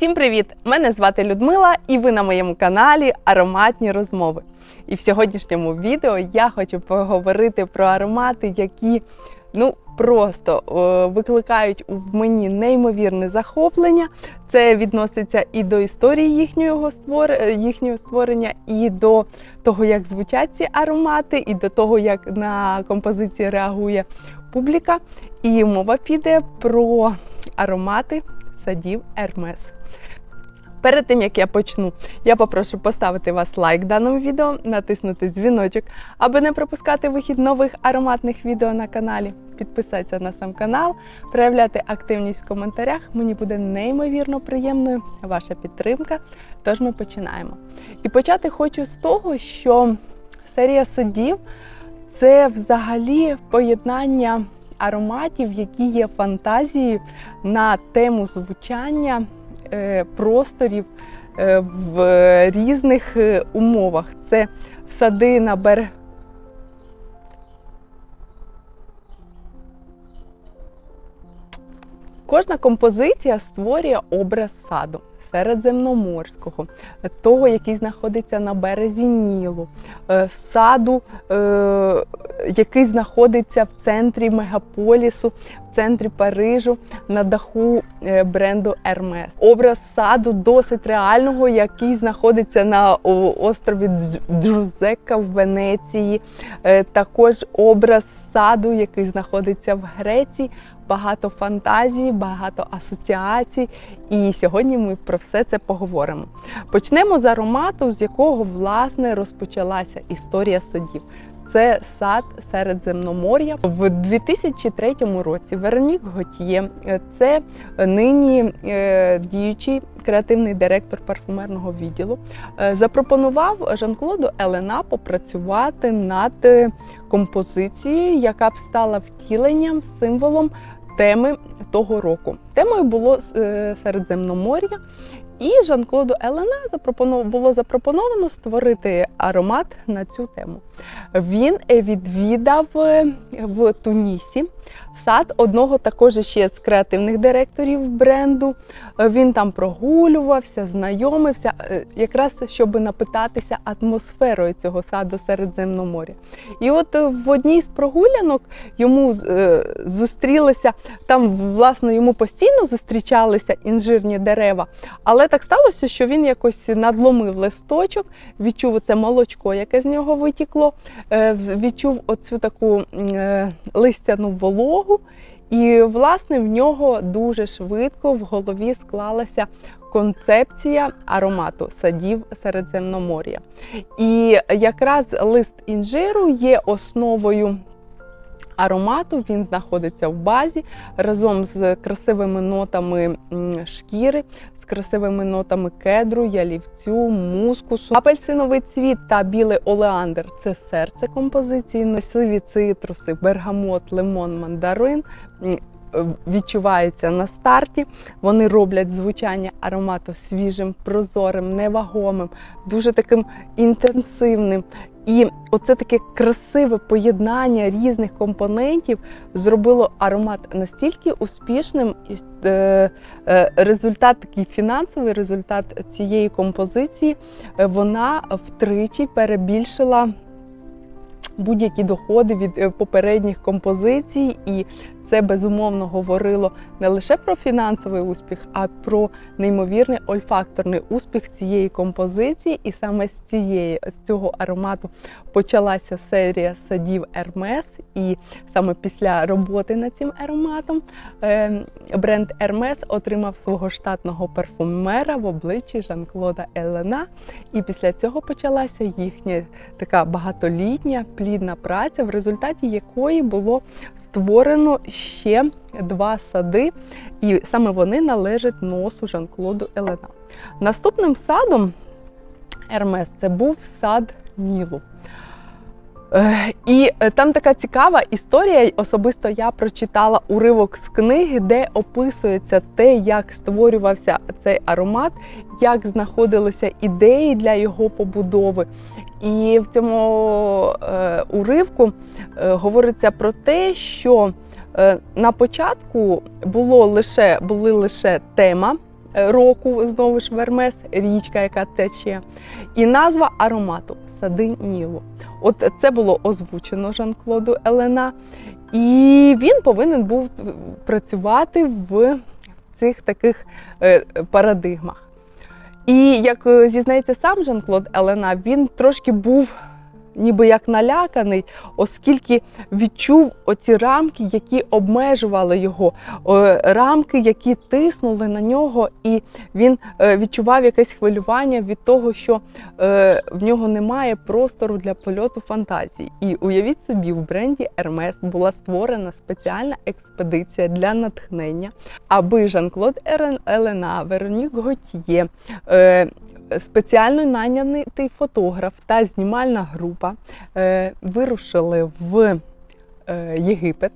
Всім привіт! Мене звати Людмила, і ви на моєму каналі Ароматні розмови. І в сьогоднішньому відео я хочу поговорити про аромати, які ну просто о, викликають в мені неймовірне захоплення. Це відноситься і до історії їхнього створ... їхнього створення, і до того, як звучать ці аромати, і до того, як на композиції реагує публіка. І мова піде про аромати садів Ермес. Перед тим як я почну, я попрошу поставити вас лайк даному відео, натиснути дзвіночок, аби не пропускати вихід нових ароматних відео на каналі. Підписатися на сам канал, проявляти активність в коментарях. Мені буде неймовірно приємною ваша підтримка. Тож ми починаємо. І почати хочу з того, що серія садів це взагалі поєднання ароматів, які є фантазією на тему звучання просторів е, в різних е, умовах. Це сади на берег. Кожна композиція створює образ саду середземноморського, того, який знаходиться на березі Нілу, е, саду, е, який знаходиться в центрі мегаполісу, центрі Парижу, на даху е, бренду Hermes. Образ саду досить реального, який знаходиться на острові Джузека в Венеції. Е, Також образ саду, який знаходиться в Греції. Багато фантазії, багато асоціацій. І сьогодні ми про все це поговоримо. Почнемо з аромату, з якого власне розпочалася історія садів. Це сад Середземномор'я. В 2003 році Веронік Готьє, е, це нині е, діючий креативний директор парфумерного відділу, е, запропонував Жан-Клоду Елена попрацювати над е, композицією, яка б стала втіленням, символом теми того року. Темою було е, Середземномор'я. І Жан-Клоду Елена було запропоновано створити аромат на цю тему. Він е, відвідав е, в Тунісі сад одного також ще з креативних директорів бренду. Е, Він там прогулювався, знайомився, е, якраз щоб напитатися атмосферою цього саду Середземноморя. І от е, в одній з прогулянок йому зустрілися там, власне, йому постійно зустрічалися інжирні дерева. Але так сталося, що він якось надломив листочок, відчув це молочко, яке з нього витікло, відчув оцю таку листяну вологу, і, власне, в нього дуже швидко в голові склалася концепція аромату садів Середземномор'я. І якраз лист інжиру є основою. Аромату він знаходиться в базі разом з красивими нотами шкіри, з красивими нотами кедру, ялівцю, мускусу. Апельсиновий цвіт та білий олеандр це серце композиції, носиві цитруси, бергамот, лимон, мандарин. Е, на старті, вони роблять звучання аромату свіжим, прозорим, невагомим, дуже таким інтенсивним. І оце таке красиве поєднання різних компонентів зробило аромат настільки успішним, і е, е, результат такий фінансовий результат цієї композиції, вона втричі перебільшила будь-які доходи від попередніх композицій, і це безумовно говорило не лише про фінансовий успіх, а про неймовірний ольфакторний успіх цієї композиції. І саме з цієї з цього аромату почалася серія садів Hermes. І саме після роботи над цим ароматом е, бренд Hermes отримав свого штатного парфумера в обличчі Жан-Клода Елена. І після цього почалася їхня така багатолітня плідна праця, в результаті якої було створено ще два сади, і саме вони належать носу Жан-Клоду Елена. Наступним садом Ермес це був сад Нілу. Е, І е, там така цікава історія. Особисто я прочитала уривок з книги, де описується те, як створювався цей аромат, як знаходилися ідеї для його побудови. І в цьому е, уривку говориться про те, що на початку було лише, були лише тема року, знову ж Вермес, річка, яка тече. І назва аромату сади Нілу. От це було озвучено Жан-Клоду Елена, і він повинен був працювати в цих таких е, парадигмах. І як е, зізнається сам Жан-Клод Елена, він трошки був ніби як наляканий, оскільки відчув оці рамки, які обмежували його, рамки, які тиснули на нього, і він е, відчував якесь хвилювання від того, що е, в нього немає простору для польоту фантазії. І уявіть собі, в бренді Hermes була створена спеціальна експедиція для натхнення, аби Жан-Клод Елена, Веронік Готьє, е, спеціально найнятий фотограф та знімальна група е, вирушили в е, Єгипет.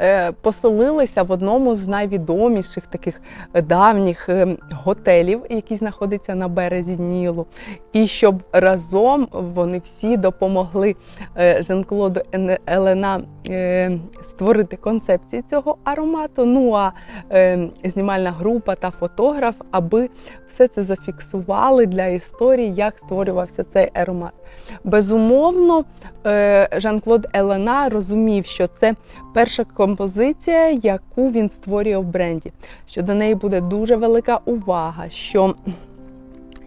е, Поселилися в одному з найвідоміших таких давніх готелів, який знаходиться на березі Нілу, і щоб разом вони всі допомогли Жан-Клоду Елена створити концепцію цього аромату. Ну а знімальна група та фотограф, аби все це зафіксували для історії, як створювався цей аромат. Безумовно, е, Жан-Клод Елена розумів, що це перша композиція, яку він створює в бренді, що до неї буде дуже велика увага, що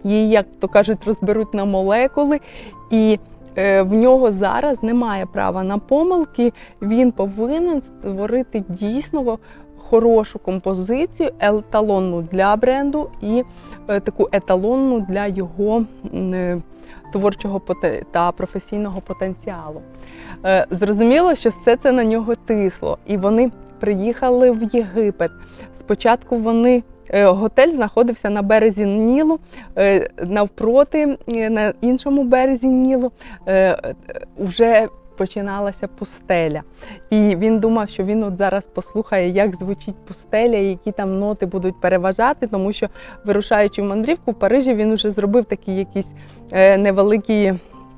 її, як то кажуть, розберуть на молекули, і в нього зараз немає права на помилки. Він повинен створити дійсно хорошу композицію, еталонну для бренду і е, таку еталонну для його е, творчого та професійного потенціалу. Е, Зрозуміло, що все це на нього тисло, і вони приїхали в Єгипет. Спочатку вони. Е, Готель знаходився на березі Нілу, е, навпроти, е, на іншому березі Нілу, вже починалася пустеля. І він думав, що він от зараз послухає, як звучить пустеля, які там ноти будуть переважати, тому що, вирушаючи в мандрівку в Парижі, він вже зробив такий якийсь е, невеликий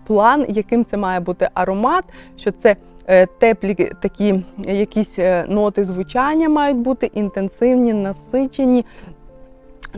план, яким це має бути аромат, що це. Е, Теплі такі якісь е, ноти звучання мають бути інтенсивні, насичені,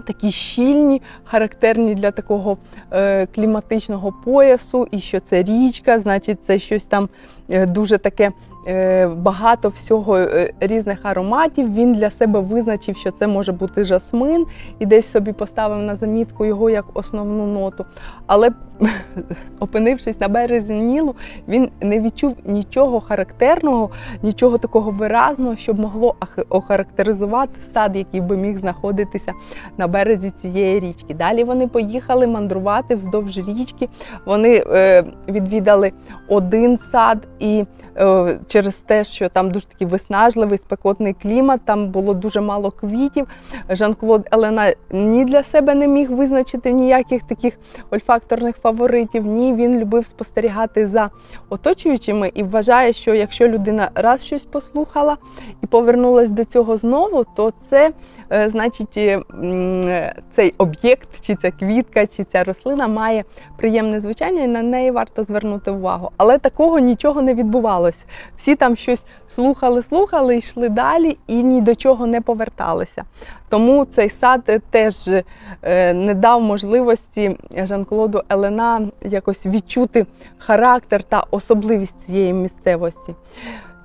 такі щільні, характерні для такого е, кліматичного поясу, і що це річка, значить, це щось там е, дуже таке е, багато всього е, різних ароматів. Він для себе визначив, що це може бути жасмин, і десь собі поставив на замітку його як основну ноту. Але опинившись на березі Нілу, він не відчув нічого характерного, нічого такого виразного, щоб могло охарактеризувати сад, який би міг знаходитися на березі цієї річки. Далі вони поїхали мандрувати вздовж річки. Вони е, відвідали один сад і. е, Через те, що там дуже такий виснажливий спекотний клімат, там було дуже мало квітів. Жан-Клод Елена ні для себе не міг визначити ніяких таких ольфакторних фаворитів. Ні, він любив спостерігати за оточуючими і вважає, що якщо людина раз щось послухала і повернулась до цього знову, то це значить е, е, цей об'єкт, чи ця квітка, чи ця рослина має приємне звучання, і на неї варто звернути увагу. Але такого нічого не відбувалося. Всі там щось слухали, слухали, йшли далі і ні до чого не поверталися. Тому цей сад е, теж е, не дав можливості Жан-Клоду Елена якось відчути характер та особливість цієї місцевості.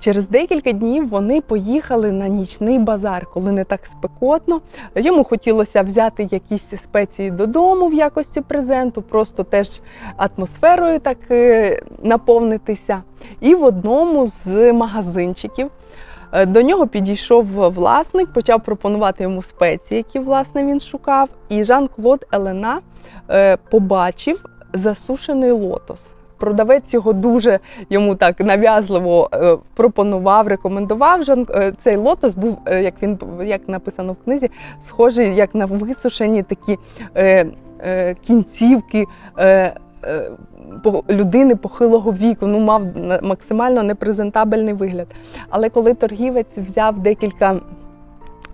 Через декілька днів вони поїхали на нічний базар, коли не так спекотно. Йому хотілося взяти якісь спеції додому в якості презенту, просто теж атмосферою так е, наповнитися. І в одному з магазинчиків е, до нього підійшов власник, почав пропонувати йому спеції, які власне він шукав. І Жан-Клод Елена е, побачив засушений лотос. Продавець його дуже йому так нав'язливо е, пропонував, рекомендував. Е, цей лотос був, е, як він як написано в книзі, схожий як на висушені такі е, е, кінцівки. Е, людини похилого віку, ну мав максимально непрезентабельний вигляд. Але коли торгівець взяв декілька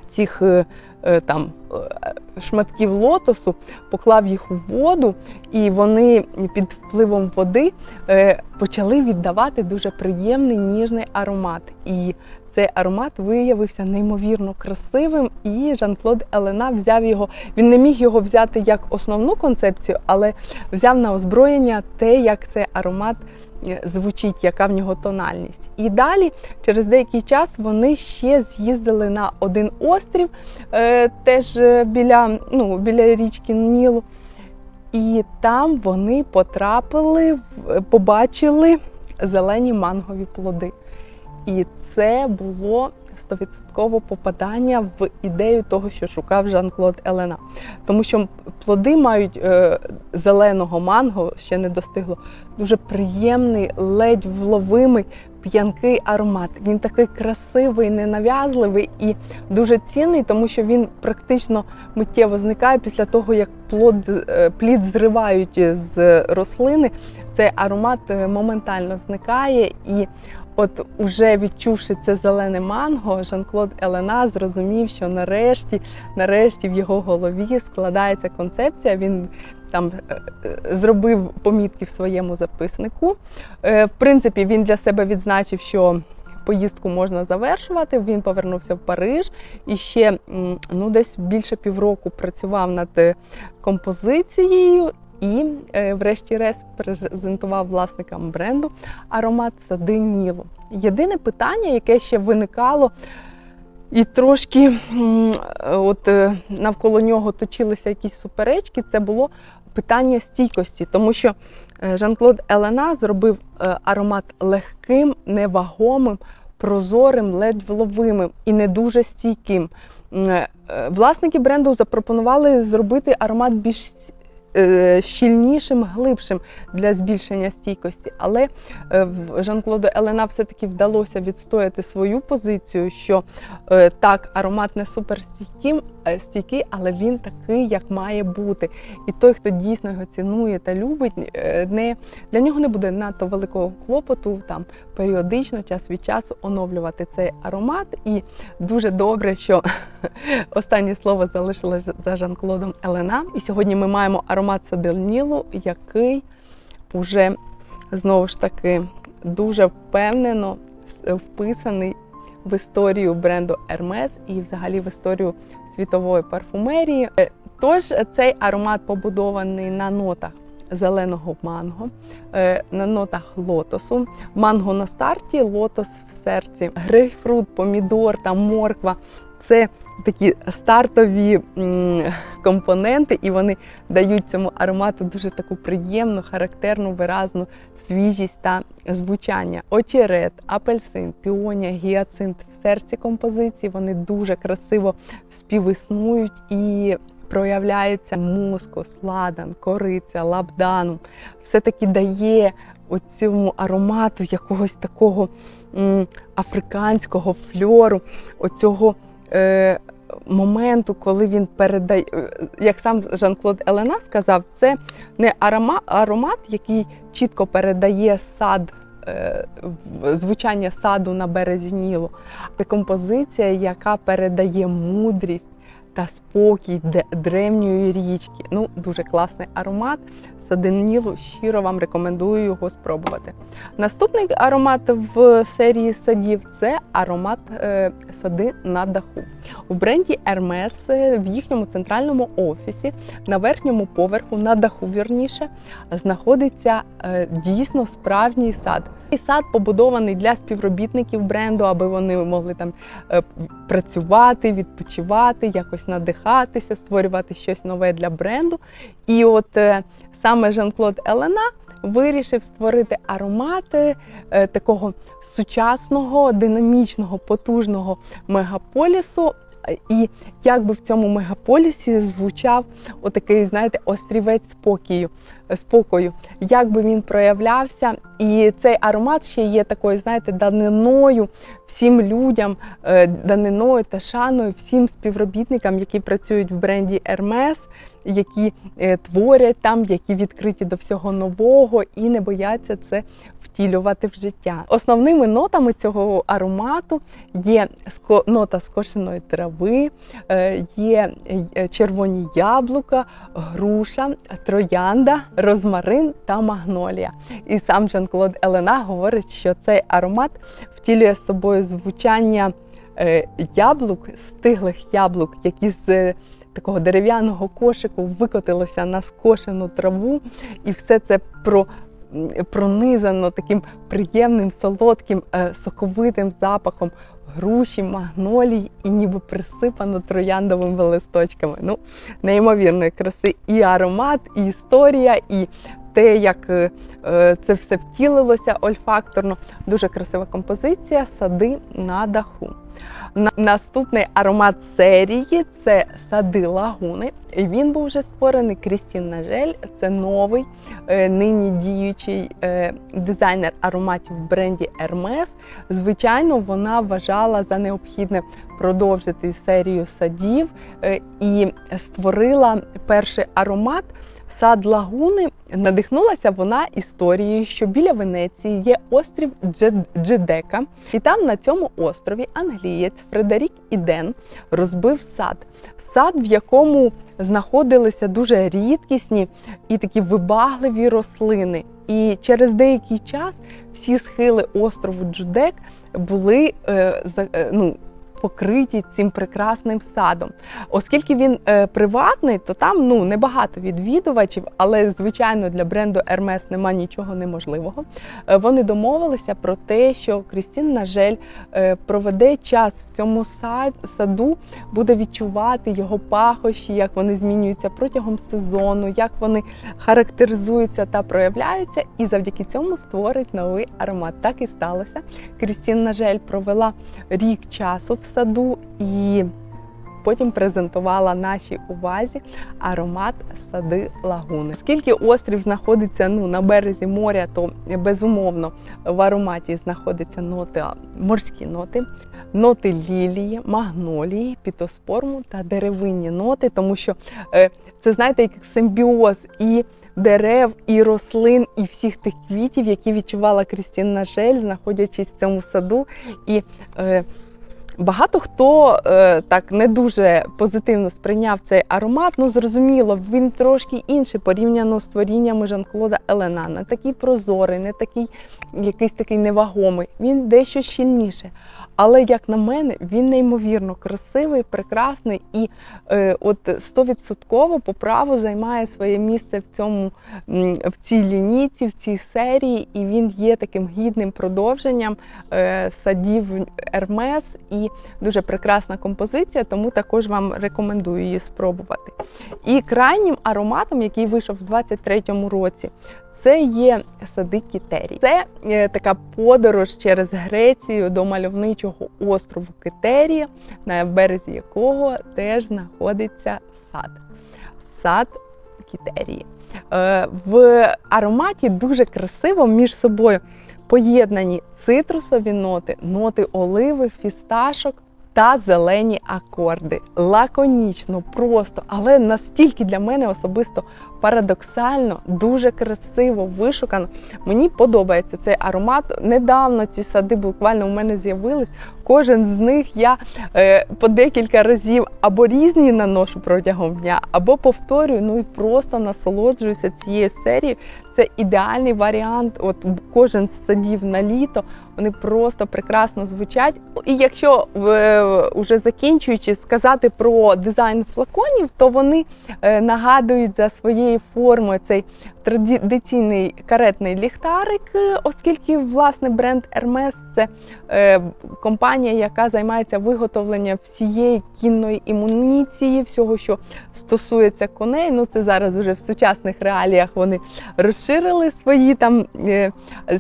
цих там е, шматків лотосу, поклав їх у воду, і вони під впливом води е, почали віддавати дуже приємний ніжний аромат. І цей аромат виявився неймовірно красивим, і Жан-Клод Елена взяв його. Він не міг його взяти як основну концепцію, але взяв на озброєння те, як цей аромат е, звучить, яка в нього тональність. І далі, через деякий час, вони ще з'їздили на один острів, е, теж е, біля, ну, біля річки Нілу. І там вони потрапили, побачили зелені мангові плоди. І це було стовідсотково попадання в ідею того, що шукав Жан-Клод Елена. Тому що плоди мають е, зеленого манго, ще не достигло, дуже приємний, ледь вловимий, п'янкий аромат. Він такий красивий, ненав'язливий і дуже цінний, тому що він практично миттєво зникає після того, як плод, е, плід зривають з рослини. Цей аромат е, моментально зникає і От уже відчувши це зелене манго, Жан-Клод Елена зрозумів, що нарешті, нарешті в його голові складається концепція. Він там е, е, зробив помітки в своєму записнику. Е, В принципі, він для себе відзначив, що поїздку можна завершувати. Він повернувся в Париж і ще ну, десь більше півроку працював над композицією. І, е, врешті-решт, презентував власникам бренду аромат сади Нілу. Єдине питання, яке ще виникало, і трошки от, е, навколо нього точилися якісь суперечки, це було питання стійкості, тому що е, Жан-Клод Елена зробив аромат легким, невагомим, прозорим, ледь вловимим і не дуже стійким. Власники бренду запропонували зробити аромат більш щільнішим, глибшим для збільшення стійкості. Але е, Жан-Клоду Елена все-таки вдалося відстояти свою позицію, що е, так, аромат не суперстійким, е, стійкий, але він такий, як має бути. І той, хто дійсно його цінує та любить, е, не, для нього не буде надто великого клопоту там періодично, час від часу оновлювати цей аромат. І дуже добре, що останнє слово залишилось за Жан-Клодом Елена. І сьогодні ми маємо аромат Саделнілу, який вже знову ж таки дуже впевнено вписаний в історію бренду Hermes і взагалі в історію світової парфумерії. Е, Тож цей аромат побудований на нотах зеленого манго, е, на нотах лотосу. Манго на старті, лотос в серці, грейпфрут, помідор та морква. Це такі стартові компоненти, і вони дають цьому аромату дуже таку приємну, характерну, виразну свіжість та звучання. Очерет, апельсин, піонія, гіацинт в серці композиції. Вони дуже красиво співіснують і проявляються мускус, ладан, кориця, лабданум. Все таки дає оцьому аромату якогось такого м, африканського фльору, оцього. Е, Моменту, коли він передає, е, як сам Жан-Клод Елена сказав, це не арома, аромат, який чітко передає сад, е, звучання саду на березі Нілу. Це композиція, яка передає мудрість та спокій древньої річки. Ну, дуже класний аромат. Сади щиро вам рекомендую його спробувати. Наступний аромат в серії садів це аромат е, сади на даху. У бренді Hermes е, в їхньому центральному офісі на верхньому поверху, на даху вірніше, знаходиться е, дійсно справжній сад. І сад побудований для співробітників бренду, аби вони могли там працювати, відпочивати, якось надихатися, створювати щось нове для бренду. І от саме Жан-Клод Елена вирішив створити аромати е, такого сучасного, динамічного, потужного мегаполісу. І як би в цьому мегаполісі звучав отакий, знаєте, острівець спокою, спокою, як би він проявлявся. І цей аромат ще є такою, знаєте, даниною всім людям, е, даниною та шаною, всім співробітникам, які працюють в бренді Hermes, які е, творять там, які відкриті до всього нового і не бояться це втілювати в життя. Основними нотами цього аромату є нота скошеної трави, е, є е, червоні яблука, груша, троянда, розмарин та магнолія. І сам Жан-Клод Елена говорить, що цей аромат втілює з собою звучання яблук, стиглих яблук, які з такого дерев'яного кошику викотилося на скошену траву, і все це про. Пронизано таким приємним, солодким, е, соковитим запахом груші, магнолій і ніби присипано трояндовими листочками. Ну, неймовірної краси і аромат, і історія, і те, як е, е, це все втілилося ольфакторно. Дуже красива композиція сади на даху. Наступний аромат серії це сади лагуни. Він був вже створений Крістін Нажель. Це новий е, нині діючий дизайнер ароматів в бренді Hermes. Звичайно, вона вважала за необхідне продовжити серію садів і створила перший аромат. Сад Лагуни надихнулася вона історією, що біля Венеції є острів Джед- Джедека, і там на цьому острові англієць Фредерік Іден розбив сад. Сад, в якому знаходилися дуже рідкісні і такі вибагливі рослини. І через деякий час всі схили острову Джудек були е, за- е, ну, покриті цим прекрасним садом. Оскільки він е, приватний, то там ну небагато відвідувачів, але звичайно для бренду Hermes нема нічого неможливого. Е, вони домовилися про те, що Крістін Нажель е, проведе час в цьому саду, буде відчувати його пахощі, як вони змінюються протягом сезону, як вони характеризуються та проявляються, і завдяки цьому створить новий аромат. Так і сталося. Крістін Нажель провела рік часу в саду і потім презентувала нашій увазі аромат сади лагуни. Оскільки острів знаходиться ну, на березі моря, то безумовно в ароматі знаходяться ноти, морські ноти. Ноти лілії, магнолії, пітоспорму та деревинні ноти, тому що е, це знаєте, як симбіоз і дерев, і рослин, і всіх тих квітів, які відчувала Крістін Нашель, знаходячись в цьому саду. І е, Багато хто е, так не дуже позитивно сприйняв цей аромат. Ну зрозуміло, він трошки інший порівняно з творіннями Жан-Клода Елена. Не такий прозорий, не такий якийсь такий невагомий. Він дещо щільніше. Але як на мене, він неймовірно красивий, прекрасний і е, от стовідсотково по праву займає своє місце в цьому в цій лінійці, в цій серії, і він є таким гідним продовженням е, садів Ермес і дуже прекрасна композиція, тому також вам рекомендую її спробувати. І крайнім ароматом, який вийшов в 23-му році, це є сади Кітерій. Це е, така подорож через Грецію до мальовничого острову Китерія, на березі якого теж знаходиться сад. Сад Кітерії. Е, В ароматі дуже красиво між собою поєднані цитрусові ноти, ноти оливи, фісташок та зелені акорди. Лаконічно, просто, але настільки для мене особисто парадоксально, дуже красиво, вишукано. Мені подобається цей аромат. Недавно ці сади буквально у мене з'явились. Кожен з них я е, по декілька разів або різні наношу протягом дня, або повторюю, ну і просто насолоджуюся цією серією. Це ідеальний варіант. От кожен садів на літо вони просто прекрасно звучать. І якщо е, уже закінчуючи сказати про дизайн флаконів, то вони е, нагадують за своєю формою цей традиційний каретний ліхтарик, е, оскільки власне бренд Hermes – це е, компанія, яка займається виготовленням всієї кінної імуніції, всього, що стосується коней. Ну це зараз вже в сучасних реаліях вони розширили свої там е,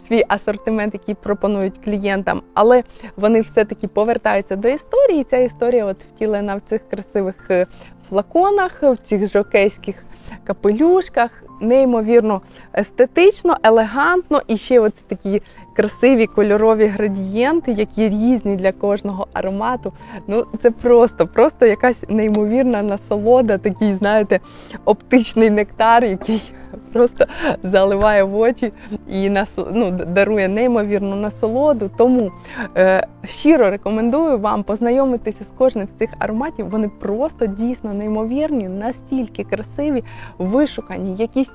свій асортимент, який пропонують клієнтам, але вони все-таки повертаються до історії. і Ця історія от втілена в цих красивих е, флаконах, в цих жокейських капелюшках. Неймовірно естетично, елегантно і ще от такі красиві кольорові градієнти, які різні для кожного аромату. Ну це просто, просто якась неймовірна насолода, такий, знаєте, оптичний нектар, який просто заливає в очі і ну, дарує неймовірну насолоду. Тому е, щиро рекомендую вам познайомитися з кожним з цих ароматів. Вони просто дійсно неймовірні, настільки красиві, вишукані, якісь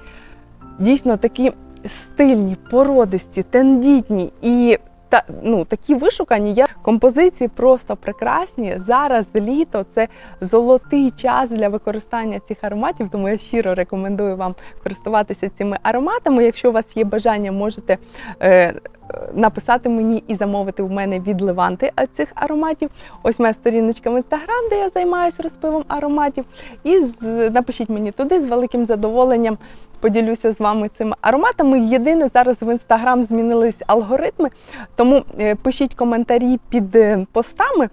дійсно такі стильні, породисті, тендітні і та, ну, такі вишукані. Я композиції просто прекрасні. Зараз літо це золотий час для використання цих ароматів, тому я щиро рекомендую вам користуватися цими ароматами. Якщо у вас є бажання, можете е, написати мені і замовити в мене від Леванти е, цих ароматів. Ось моя сторіночка в інстаграм, де я займаюся розпивом ароматів. І напишіть мені туди з великим задоволенням. Поділюся з вами цими ароматами. Єдине, зараз в інстаграм змінились алгоритми, тому е, пишіть коментарі під е, постами,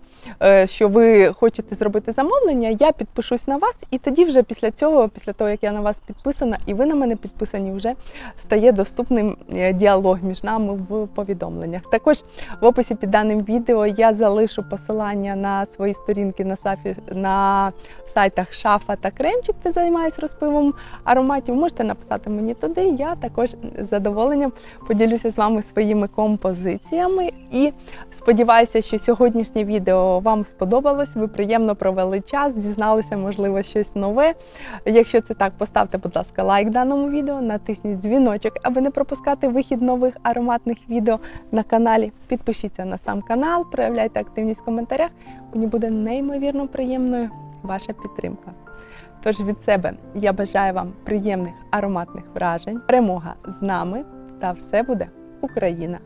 що ви хочете зробити замовлення. Я підпишусь на вас, і тоді, вже після цього, після того як я на вас підписана, і ви на мене підписані, вже стає доступним е, діалог між нами в повідомленнях. Також в описі під даним відео я залишу посилання на свої сторінки на сафі на сайтах Шафа та Кремчик, де займаюсь розпивом ароматів. Можете написати мені туди. Я також з задоволенням поділюся з вами своїми композиціями. І сподіваюся, що сьогоднішнє відео вам сподобалось. Ви приємно провели час, дізналися, можливо, щось нове. Якщо це так, поставте, будь ласка, лайк даному відео, натисніть дзвіночок, аби не пропускати вихід нових ароматних відео на каналі. Підпишіться на сам канал, проявляйте активність в коментарях. Мені буде неймовірно приємною ваша підтримка. Тож від себе я бажаю вам приємних ароматних вражень, перемога з нами та все буде Україна!